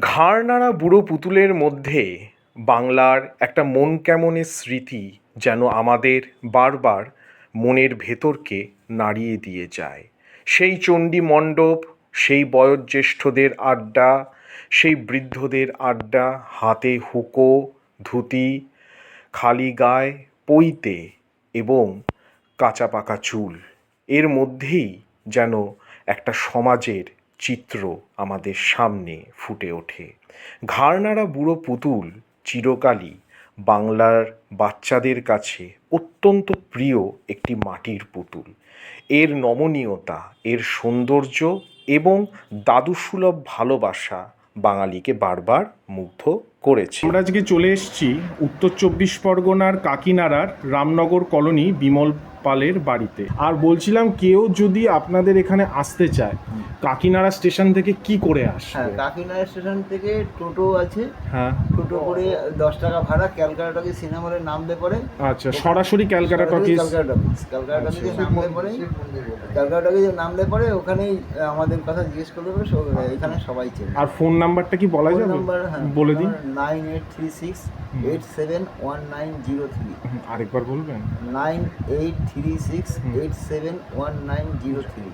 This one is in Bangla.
ঘাড় নাড়া বুড়ো পুতুলের মধ্যে বাংলার একটা মন কেমনের স্মৃতি যেন আমাদের বারবার মনের ভেতরকে নাড়িয়ে দিয়ে যায়। সেই চণ্ডী মণ্ডপ, সেই বয়োজ্যেষ্ঠদের আড্ডা, সেই বৃদ্ধদের আড্ডা, হাতে হুকো, ধুতি, খালি গায়ে পৈতে এবং কাঁচা পাকা চুল। এর মধ্যেই যেন একটা সমাজের চিত্র আমাদের সামনে ফুটে ওঠে। ঘাড় নাড়া বুড়ো পুতুল চিরকালই বাংলার বাচ্চাদের কাছে অত্যন্ত প্রিয় একটি মাটির পুতুল। এর নমনীয়তা, এর সৌন্দর্য এবং দাদুসুলভ ভালোবাসা বাঙালিকে বারবার মুগ্ধ করেছে। আমরা আজকে চলে এসেছি উত্তর চব্বিশ পরগনার কাকিনাড়ার রামনগর কলোনি বিমল পালের বাড়িতে। আর বলছিলাম কেউ যদি আপনাদের এখানে আসতে চায় কাকিনাড়া স্টেশন থেকে কি করে হ্যাঁ কাকিনাড়া স্টেশন থেকে টোটো আছে। হ্যাঁ। টোটো করে দশ টাকা ভাড়া ক্যালকাটা ক্যালকাটাকে সিনেমা হলে নামলে পরে। আচ্ছা সরাসরি ক্যালকাটা টকিজ ক্যালকাটা ক্যালকাটা থেকে নামলে পরে। ক্যালকাটা থেকে নামলে পরে ওখানেই আমাদের কথা জিজ্ঞেস করলে পরে এখানে সবাই চেনে। আর ফোন নাম্বারটা কি বলা যাবে? নাম্বার হ্যাঁ বলে দিন। Nine eight three six eight seven one nine zero three আরেকবার বলবেন। Nine eight three six eight seven one nine zero three